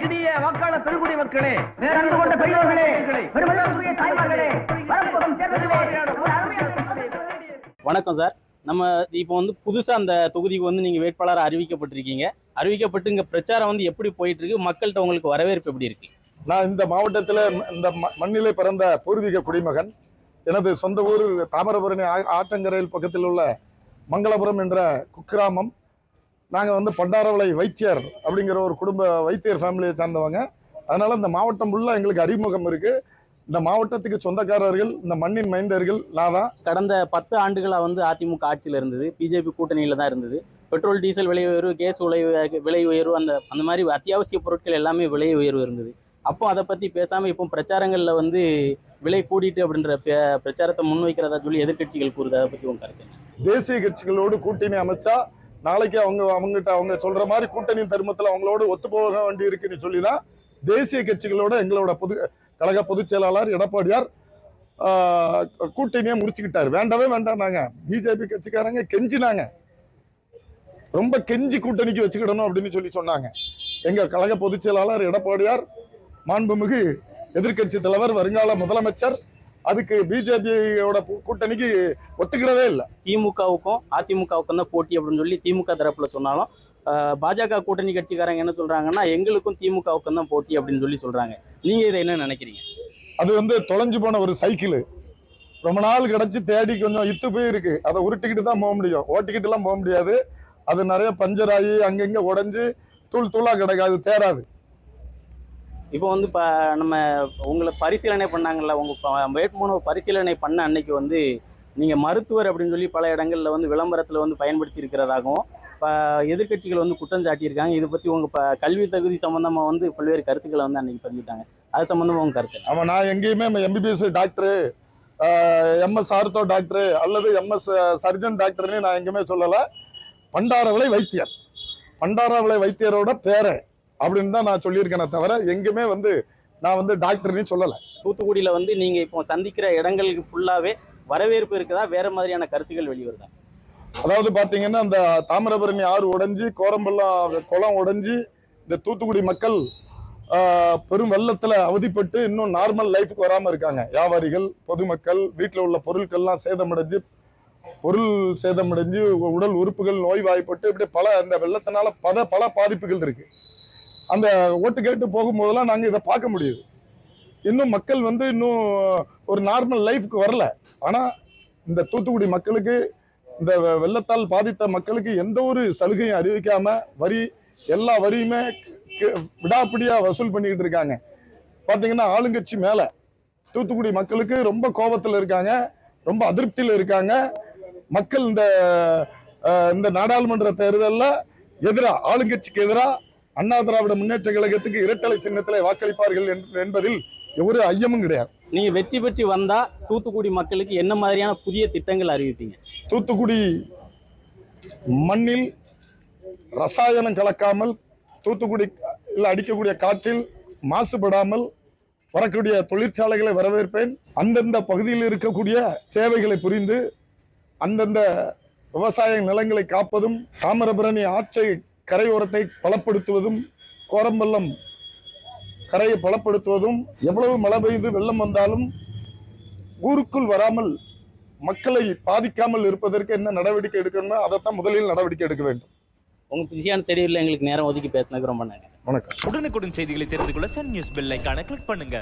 இனிய வாக்காள பெருங்குடி மக்களே நேர்ந்து கொண்ட பெரியோர்களே பெருமளவுக்குரிய தாய்மார்களே வணக்கம் சார். நம்ம இப்போ வந்து புதுசா அந்த தொகுதிக்கு வந்து நீங்க வேட்பாளர் அறிவிக்கப்பட்டிருக்கீங்க. அறிவிக்கப்பட்டு இங்க பிரச்சாரம் வந்து எப்படி போயிட்டு இருக்கு மக்கள்கிட்ட உங்களுக்கு வரவேற்பு எப்படி இருக்கு? நான் இந்த மாவட்டத்தில் இந்த ம- மண்ணிலே பிறந்த பூர்வீக குடிமகன் எனது சொந்த ஊர் தாமிரபரணி ஆ- ஆற்றங்கரையில் பக்கத்தில் உள்ள மங்களபுரம் என்ற குக்கிராமம் நாங்கள் வந்து பண்டாரவளை வைத்தியர் அப்படிங்கிற ஒரு குடும்ப வைத்தியர் ஃபேமிலியை சார்ந்தவங்க. அதனால இந்த மாவட்டம் ஃபுல்லாக எங்களுக்கு அறிமுகம் இருக்கு. இந்த மாவட்டத்துக்கு சொந்தக்காரர்கள் இந்த மண்ணின் மைந்தர்கள் நான் தான் கடந்த பத்து ஆண்டுகளா வந்து அதிமுக ஆட்சியில் இருந்தது. பிஜேபி கூட்டணியில தான் இருந்தது. பெட்ரோல் டீசல் விலை உயர்வு கேஸ் விலை விலை உயர்வு அந்த அந்த மாதிரி அத்தியாவசிய பொருட்கள் எல்லாமே விலை உயர்வு இருந்தது. அப்போ அதை பத்தி பேசாம இப்போ பிரச்சாரங்கள்ல வந்து விலை கூடிட்டு அப்படின்ற பிரச்சாரத்தை முன்வைக்கிறதா சொல்லி எதிர்க்கட்சிகள் கூறுது. அதை பத்தி உங்க கருத்து தேசிய கட்சிகளோடு கூட்டணி அமைச்சா நாளைக்கு அவங்க அவங்ககிட்ட அவங்க சொல்ற மாதிரி கூட்டணி தர்மத்தில் அவங்களோட ஒத்து போக வேண்டி இருக்குன்னு சொல்லி தான் தேசிய கட்சிகளோட எங்களோட பொது கழக பொதுச் செயலாளர் எடப்பாடியார் கூட்டணியை முடிச்சுக்கிட்டார். வேண்டவே வேண்டாம்னாங்க. பிஜேபி கட்சிக்காரங்க கெஞ்சினாங்க. ரொம்ப கெஞ்சி கூட்டணிக்கு வச்சுக்கிடணும் அப்படின்னு சொல்லி சொன்னாங்க. எங்க கழக பொதுச் செயலாளர் எடப்பாடியார் மாண்புமிகு எதிர்க்கட்சி தலைவர் வருங்கால முதலமைச்சர் அதுக்கு பிஜேபியோட கூட்டணிக்கு ஒத்துக்கிடவே இல்லை. திமுகவுக்கும் அதிமுகவுக்கும் தான் போட்டி அப்படின்னு சொல்லி திமுக தரப்புல சொன்னாலும் பாஜக கூட்டணி கட்சிக்காரங்க என்ன சொல்றாங்கன்னா எங்களுக்கும் திமுகவுக்கும் தான் போட்டி அப்படின்னு சொல்லி சொல்றாங்க. நீங்க இதை என்ன நினைக்கிறீங்க? அது வந்து தொலைஞ்சு போன ஒரு சைக்கிள். ரொம்ப நாள் கிடைச்சு தேடி கொஞ்சம் இத்து போயிருக்கு அதை உருட்டிக்கிட்டு தான் போக முடியும். ஓட்டிக்கிட்டு எல்லாம் போக முடியாது. அது நிறைய பஞ்சர் ஆகி அங்கங்க உடைஞ்சு தூள் தூளா கிடக்காது தேராது. இப்போ வந்து இப்போ நம்ம உங்களை பரிசீலனை பண்ணாங்கல்ல உங்கள் வேட்புமனு பரிசீலனை பண்ண அன்னைக்கு வந்து நீங்கள் மருத்துவர் அப்படின்னு சொல்லி பல இடங்களில் வந்து விளம்பரத்தில் வந்து பயன்படுத்தி இருக்கிறதாகவும் இப்போ எதிர்க்கட்சிகள் வந்து குற்றம் சாட்டியிருக்காங்க. இதை பற்றி உங்கள் ப- கல்வி தகுதி சம்மந்தமாக வந்து பல்வேறு கருத்துக்களை வந்து அன்னைக்கு பதிவிட்டாங்க. அது சம்மந்தமாக உங்கள் கருத்து? ஆமாம் அவன் நான் எங்கேயுமே MBBS doctor MS ortho doctor அல்லது எம்எஸ் சர்ஜன் டாக்டர்னு நான் எங்கேயுமே சொல்லலை. பண்டாரவளை வைத்தியர். பண்டாரவளை வைத்தியரோட பேரை. அப்படின்னு தான் நான் சொல்லியிருக்கேனே தவிர எங்கேயுமே வந்து நான் வந்து டாக்டர்னு சொல்லலை. தூத்துக்குடியில வந்து நீங்க இப்போ சந்திக்கிற இடங்களுக்கு ஃபுல்லாவே வரவேற்பு இருக்குதா? வேற மாதிரியான கருத்துக்கள் வெளிவருதா? அதாவது பாத்தீங்கன்னா இந்த தாமிரபரணி ஆறு உடைஞ்சு கோரம்பள்ளம் குளம் உடைஞ்சு இந்த தூத்துக்குடி மக்கள் பெரும் வெள்ளத்துல அவதிப்பட்டு இன்னும் நார்மல் லைஃப்க்கு வராம இருக்காங்க. வியாபாரிகள் பொதுமக்கள் வீட்டில் உள்ள பொருட்கள்லாம் சேதமடைஞ்சு பொருள் சேதமடைஞ்சு உடல் உறுப்புகள் நோய்வாய்ப்பட்டு இப்படி பல இந்த வெள்ளத்தினால பல பல பாதிப்புகள் இருக்கு. அந்த ஓட்டு கேட்டு போகும்போதெல்லாம் நாங்கள் இதை பார்க்க முடியுது. இன்னும் மக்கள் வந்து இன்னும் ஒரு நார்மல் லைஃப்க்கு வரல. ஆனால் இந்த தூத்துக்குடி மக்களுக்கு இந்த வெள்ளத்தால் பாதித்த மக்களுக்கு எந்த ஒரு சலுகையும் அறிவிக்காம வரி எல்லா வரியுமே கி- வசூல் பண்ணிக்கிட்டு இருக்காங்க. பார்த்தீங்கன்னா ஆளுங்கட்சி மேலே தூத்துக்குடி மக்களுக்கு ரொம்ப கோபத்தில் இருக்காங்க ரொம்ப அதிருப்தியில் இருக்காங்க. மக்கள் இந்த இந்த நாடாளுமன்ற தேர்தலில் எதிராக ஆளுங்கட்சிக்கு எதிராக அண்ணா திராவிட முன்னேற்ற கழகத்துக்கு இரட்டலை சின்னத்திலே வாக்களிப்பார்கள் என்ப- என்பதில் ஒரு ஐயமும் கிடையாது. நீங்க வெற்றி பெற்று வந்தா தூத்துக்குடி மக்களுக்கு என்ன மாதிரியான புதிய திட்டங்கள் அறிவிப்பீங்க? தூத்துக்குடி மண்ணில் ரசாயனம் கலக்காமல் தூத்துக்குடி அடிக்கக்கூடிய காற்றில் மாசுபடாமல் வரக்கூடிய தொழிற்சாலைகளை வரவேற்பேன். அந்தந்த பகுதியில் இருக்கக்கூடிய தேவைகளை புரிந்து அந்தந்த விவசாய நிலங்களை காப்பதும் தாமிரபரணி ஆற்றை கரையோரத்தை பலப்படுத்துவதும் கோரம்பள்ளம் கரையை பலப்படுத்துவதும் எவ்வளவு மழை பெய்து வெள்ளம் வந்தாலும் ஊருக்குள் வராமல் மக்களை பாதிக்காமல் இருப்பதற்கு என்ன நடவடிக்கை எடுக்கணுமோ அதைத்தான் முதலில் நடவடிக்கை எடுக்க வேண்டும். உங்க பிஸியான செடியில் எங்களுக்கு நேரம் ஒதுக்கி பேசினதுக்கு ரொம்ப நன்றி. வணக்கம். உடனுக்குடன் செய்திகளை தெரிந்து கொள்ள சன் நியூஸ் பெல் ஐகானை கிளிக் பண்ணுங்க.